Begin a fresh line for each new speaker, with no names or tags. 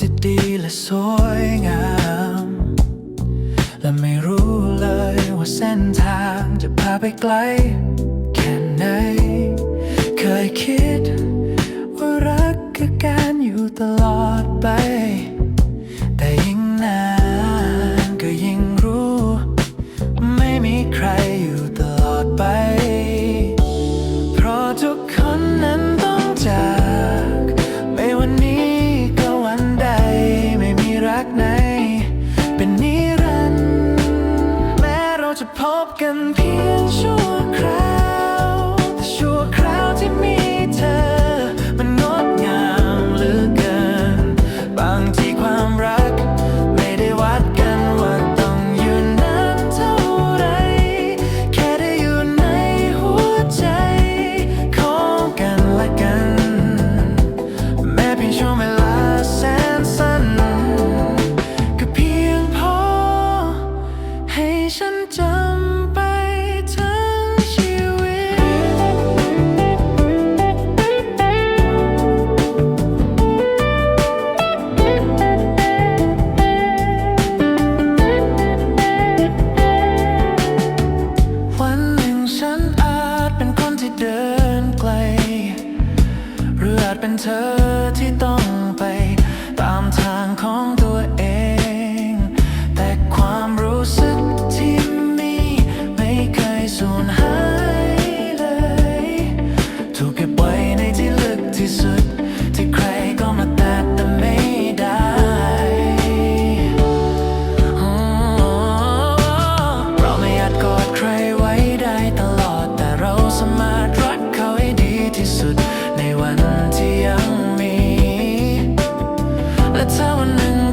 ที่ดีและสวยงาม และไม่รู้เลยว่าเส้นทางจะพาไปไกล แค่ไหน เคยคิด ว่ารักคือการอยู่ตลอดไป เดินไกลหรืออาจเป็นเธอที่ต้อง that's how I